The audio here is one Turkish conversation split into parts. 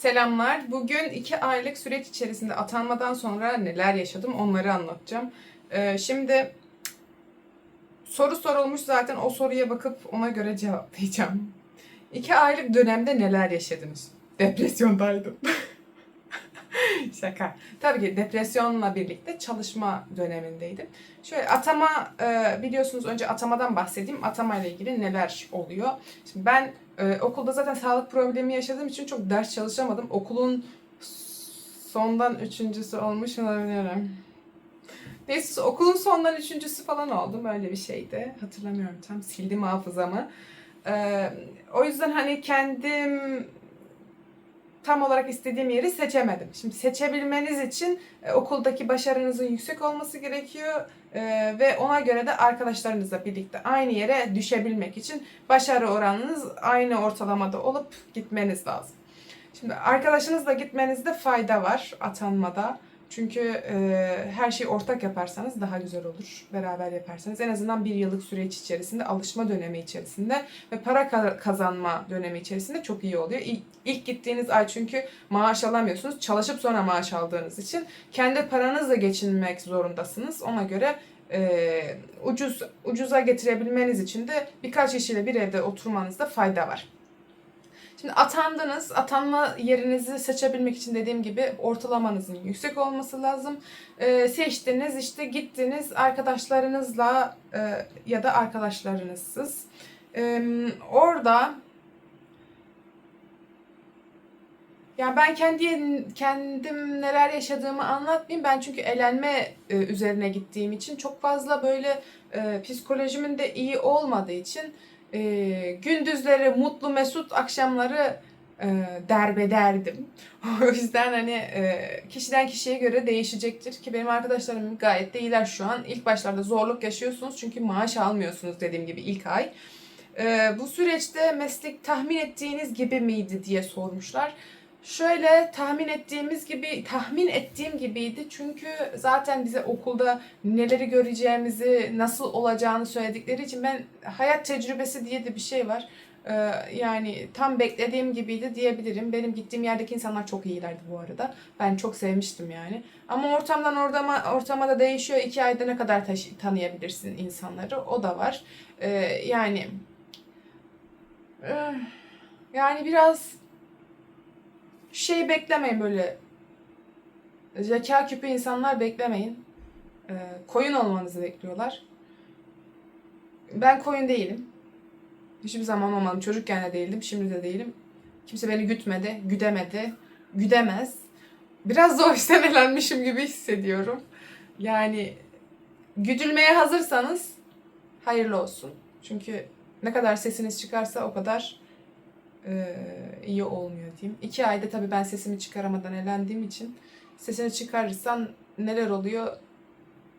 Selamlar. Bugün iki aylık süreç içerisinde atanmadan sonra neler yaşadım onları anlatacağım. Ee, şimdi soru sorulmuş zaten o soruya bakıp ona göre cevaplayacağım. İki aylık dönemde neler yaşadınız? Depresyondaydım. Şaka. Tabii ki depresyonla birlikte çalışma dönemindeydim. Şöyle atama e, biliyorsunuz önce atamadan bahsedeyim. Atama ile ilgili neler oluyor? Şimdi ben e, okulda zaten sağlık problemi yaşadığım için çok ders çalışamadım. Okulun sondan üçüncüsü olmuş olabilirim. Neyse okulun sondan üçüncüsü falan oldum. Öyle bir şeydi. Hatırlamıyorum tam. Sildim hafızamı. E, o yüzden hani kendim tam olarak istediğim yeri seçemedim. Şimdi seçebilmeniz için e, okuldaki başarınızın yüksek olması gerekiyor e, ve ona göre de arkadaşlarınızla birlikte aynı yere düşebilmek için başarı oranınız aynı ortalamada olup gitmeniz lazım. Şimdi arkadaşınızla gitmenizde fayda var atanmada. Çünkü e, her şeyi ortak yaparsanız daha güzel olur. Beraber yaparsanız en azından bir yıllık süreç içerisinde, alışma dönemi içerisinde ve para ka- kazanma dönemi içerisinde çok iyi oluyor. İlk, ilk gittiğiniz ay çünkü maaş alamıyorsunuz. Çalışıp sonra maaş aldığınız için kendi paranızla geçinmek zorundasınız. Ona göre e, ucuz ucuza getirebilmeniz için de birkaç kişiyle bir evde oturmanızda fayda var. Şimdi atandınız. Atanma yerinizi seçebilmek için dediğim gibi ortalamanızın yüksek olması lazım. Ee, seçtiniz işte gittiniz arkadaşlarınızla e, ya da arkadaşlarınızsız. Ee, orada yani ben kendi kendim neler yaşadığımı anlatmayayım. Ben çünkü elenme e, üzerine gittiğim için çok fazla böyle e, psikolojimin de iyi olmadığı için e, gündüzleri mutlu mesut akşamları e, derbederdim. o yüzden hani e, kişiden kişiye göre değişecektir ki benim arkadaşlarım gayet de iyiler şu an. İlk başlarda zorluk yaşıyorsunuz çünkü maaş almıyorsunuz dediğim gibi ilk ay. E, bu süreçte meslek tahmin ettiğiniz gibi miydi diye sormuşlar. Şöyle tahmin ettiğimiz gibi, tahmin ettiğim gibiydi. Çünkü zaten bize okulda neleri göreceğimizi, nasıl olacağını söyledikleri için ben hayat tecrübesi diye de bir şey var. Ee, yani tam beklediğim gibiydi diyebilirim. Benim gittiğim yerdeki insanlar çok iyilerdi bu arada. Ben çok sevmiştim yani. Ama ortamdan ortama, ortama da değişiyor. İki ayda ne kadar taşı- tanıyabilirsin insanları. O da var. Ee, yani eh, yani biraz şey beklemeyin böyle zeka küpü insanlar beklemeyin. Ee, koyun olmanızı bekliyorlar. Ben koyun değilim. Hiçbir zaman olmadım. Çocukken de değildim. Şimdi de değilim. Kimse beni gütmedi, güdemedi, güdemez. Biraz da o yüzden elenmişim gibi hissediyorum. Yani güdülmeye hazırsanız hayırlı olsun. Çünkü ne kadar sesiniz çıkarsa o kadar e, iyi olmuyor diyeyim. İki ayda tabii ben sesimi çıkaramadan elendiğim için sesini çıkarırsan neler oluyor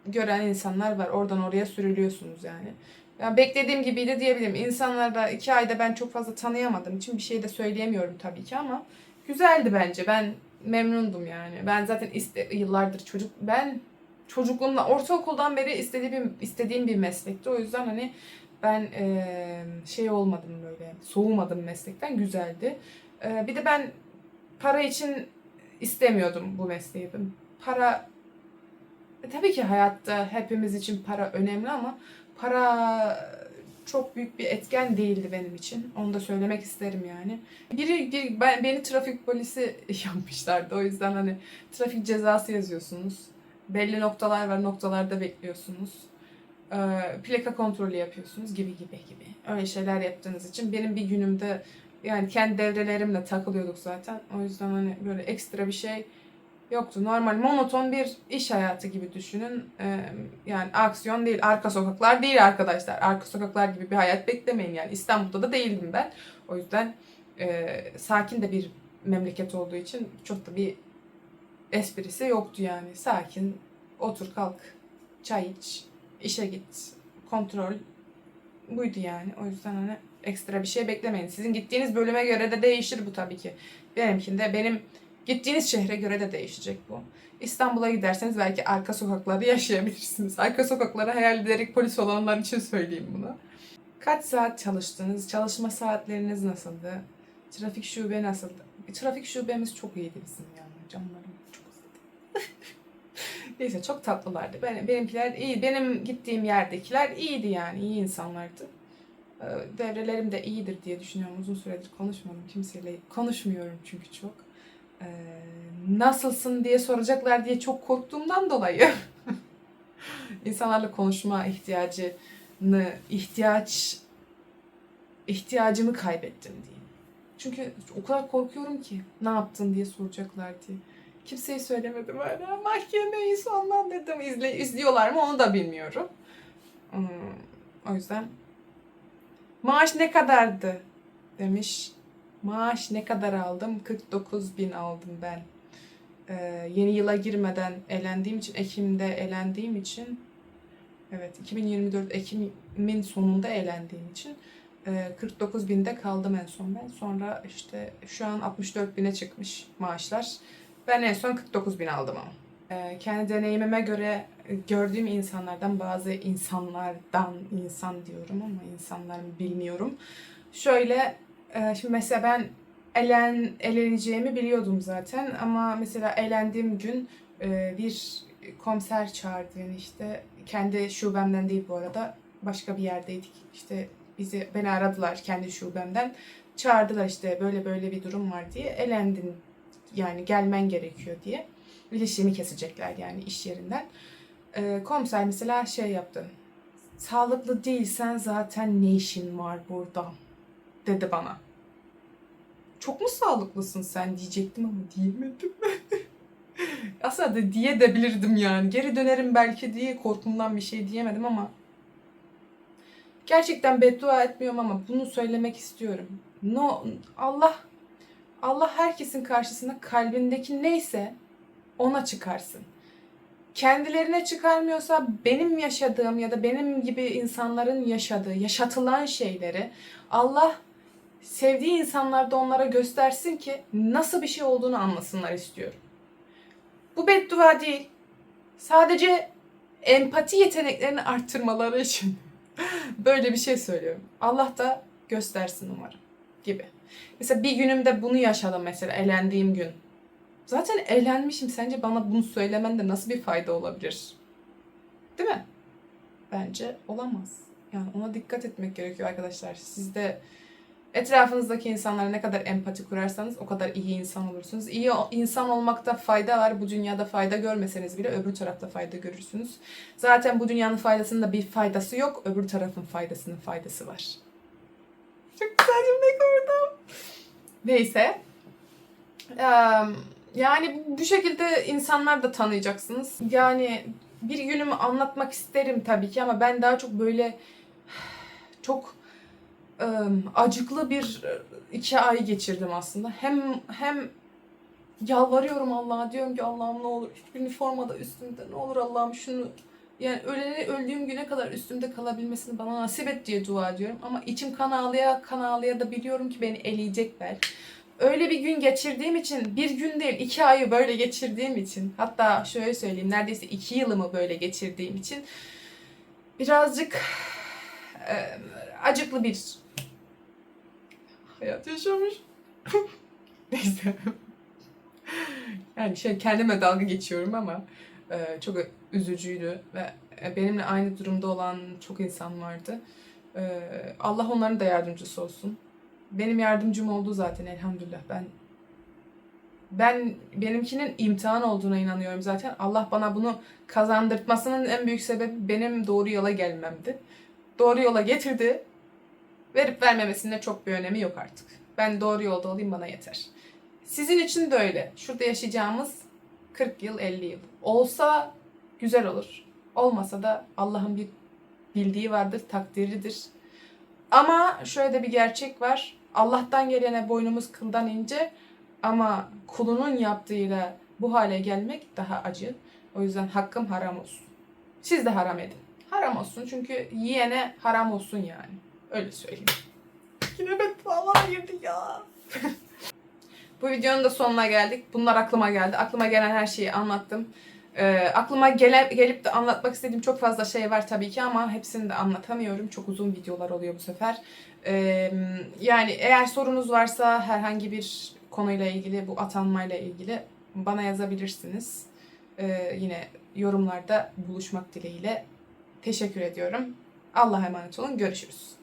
gören insanlar var. Oradan oraya sürülüyorsunuz yani. Yani beklediğim gibiydi diyebilirim. İnsanlar da iki ayda ben çok fazla tanıyamadığım için bir şey de söyleyemiyorum tabii ki ama güzeldi bence. Ben memnundum yani. Ben zaten iste, yıllardır çocuk ben çocukluğumda ortaokuldan beri istediğim istediğim bir meslekti. O yüzden hani ben eee, şey olmadım böyle soğumadım meslekten güzeldi. Eee, bir de ben para için istemiyordum bu mesleği. Para e, tabii ki hayatta hepimiz için para önemli ama para çok büyük bir etken değildi benim için. Onu da söylemek isterim yani. Biri, bir, ben, beni trafik polisi yapmışlardı. O yüzden hani trafik cezası yazıyorsunuz. Belli noktalar var. Noktalarda bekliyorsunuz. Plaka kontrolü yapıyorsunuz gibi gibi gibi. Öyle şeyler yaptığınız için benim bir günümde yani kendi devrelerimle takılıyorduk zaten. O yüzden hani böyle ekstra bir şey yoktu. Normal monoton bir iş hayatı gibi düşünün. Yani aksiyon değil, arka sokaklar değil arkadaşlar. Arka sokaklar gibi bir hayat beklemeyin yani. İstanbul'da da değildim ben. O yüzden e, sakin de bir memleket olduğu için çok da bir esprisi yoktu yani. Sakin, otur kalk, çay iç, işe git, kontrol buydu yani. O yüzden hani ekstra bir şey beklemeyin. Sizin gittiğiniz bölüme göre de değişir bu tabii ki. Benimkinde benim gittiğiniz şehre göre de değişecek bu. İstanbul'a giderseniz belki arka sokaklarda yaşayabilirsiniz. Arka sokakları hayal ederek polis olanlar için söyleyeyim bunu. Kaç saat çalıştınız? Çalışma saatleriniz nasıldı? Trafik şube nasıldı? Trafik şubemiz çok iyiydi bizim yani. Canlarım. Neyse çok tatlılardı. Ben, benimkiler iyi. Benim gittiğim yerdekiler iyiydi yani. iyi insanlardı. Ee, Devrelerim de iyidir diye düşünüyorum. Uzun süredir konuşmadım kimseyle. Konuşmuyorum çünkü çok. Ee, nasılsın diye soracaklar diye çok korktuğumdan dolayı. İnsanlarla konuşma ihtiyacını, ihtiyaç ihtiyacımı kaybettim diyeyim. Çünkü o kadar korkuyorum ki ne yaptın diye soracaklar diye. Kimseye söylemedim hala. Mahkemeyi sonlandırdım. İzle, izliyorlar mı onu da bilmiyorum. Hmm, o yüzden maaş ne kadardı demiş. Maaş ne kadar aldım? 49 bin aldım ben. Ee, yeni yıla girmeden elendiğim için, Ekim'de elendiğim için evet 2024 Ekim'in sonunda elendiğim için e, 49 binde kaldım en son ben. Sonra işte şu an 64 bine çıkmış maaşlar. Ben en son 49 bin aldım ama. Ee, kendi deneyimime göre gördüğüm insanlardan bazı insanlardan insan diyorum ama insanlar mı bilmiyorum. Şöyle e, şimdi mesela ben elen eleneceğimi biliyordum zaten ama mesela elendiğim gün e, bir komiser çağırdı beni işte kendi şubemden değil bu arada başka bir yerdeydik işte bizi beni aradılar kendi şubemden çağırdılar işte böyle böyle bir durum var diye elendin yani gelmen gerekiyor diye ilişkimi kesecekler yani iş yerinden. Ee, komiser mesela şey yaptı. Sağlıklı değilsen zaten ne işin var burada dedi bana. Çok mu sağlıklısın sen diyecektim ama diyemedim. Aslında da diye de bilirdim yani. Geri dönerim belki diye korkumdan bir şey diyemedim ama gerçekten beddua etmiyorum ama bunu söylemek istiyorum. No Allah Allah herkesin karşısına kalbindeki neyse ona çıkarsın. Kendilerine çıkarmıyorsa benim yaşadığım ya da benim gibi insanların yaşadığı, yaşatılan şeyleri Allah sevdiği insanlar da onlara göstersin ki nasıl bir şey olduğunu anlasınlar istiyorum. Bu beddua değil. Sadece empati yeteneklerini arttırmaları için böyle bir şey söylüyorum. Allah da göstersin umarım gibi. Mesela bir günümde bunu yaşadım mesela elendiğim gün. Zaten eğlenmişim. Sence bana bunu söylemen de nasıl bir fayda olabilir? Değil mi? Bence olamaz. Yani ona dikkat etmek gerekiyor arkadaşlar. Siz de etrafınızdaki insanlara ne kadar empati kurarsanız o kadar iyi insan olursunuz. İyi insan olmakta fayda var. Bu dünyada fayda görmeseniz bile öbür tarafta fayda görürsünüz. Zaten bu dünyanın faydasının da bir faydası yok. Öbür tarafın faydasının faydası var. Çok güzel cümle kurdum. Neyse. Yani bu şekilde insanlar da tanıyacaksınız. Yani bir günümü anlatmak isterim tabii ki ama ben daha çok böyle çok acıklı bir e, iki ay geçirdim aslında. Hem hem yalvarıyorum Allah'a diyorum ki Allah'ım ne olur hiçbir üniforma da üstümde ne olur Allah'ım şunu yani ölene öldüğüm güne kadar üstümde kalabilmesini bana nasip et diye dua ediyorum. Ama içim kan ağlaya kan ağlaya da biliyorum ki beni eleyecekler öyle bir gün geçirdiğim için bir gün değil iki ayı böyle geçirdiğim için hatta şöyle söyleyeyim neredeyse iki yılımı böyle geçirdiğim için birazcık e, acıklı bir hayat yaşamış. Neyse. Yani şey kendime dalga geçiyorum ama çok üzücüydü ve e, benimle aynı durumda olan çok insan vardı. E, Allah onların da yardımcısı olsun benim yardımcım oldu zaten elhamdülillah. Ben ben benimkinin imtihan olduğuna inanıyorum zaten. Allah bana bunu kazandırtmasının en büyük sebebi benim doğru yola gelmemdi. Doğru yola getirdi. Verip vermemesinin de çok bir önemi yok artık. Ben doğru yolda olayım bana yeter. Sizin için de öyle. Şurada yaşayacağımız 40 yıl, 50 yıl. Olsa güzel olur. Olmasa da Allah'ın bir bildiği vardır, takdiridir. Ama şöyle de bir gerçek var. Allah'tan gelene boynumuz kıldan ince ama kulunun yaptığıyla bu hale gelmek daha acı. O yüzden hakkım haram olsun. Siz de haram edin. Haram olsun çünkü yiyene haram olsun yani. Öyle söyleyeyim. Yine beddualara girdik ya. bu videonun da sonuna geldik. Bunlar aklıma geldi. Aklıma gelen her şeyi anlattım. Ee, aklıma gele, gelip de anlatmak istediğim çok fazla şey var tabii ki ama hepsini de anlatamıyorum. Çok uzun videolar oluyor bu sefer. Ee, yani eğer sorunuz varsa herhangi bir konuyla ilgili, bu atanmayla ilgili bana yazabilirsiniz. Ee, yine yorumlarda buluşmak dileğiyle teşekkür ediyorum. Allah'a emanet olun. Görüşürüz.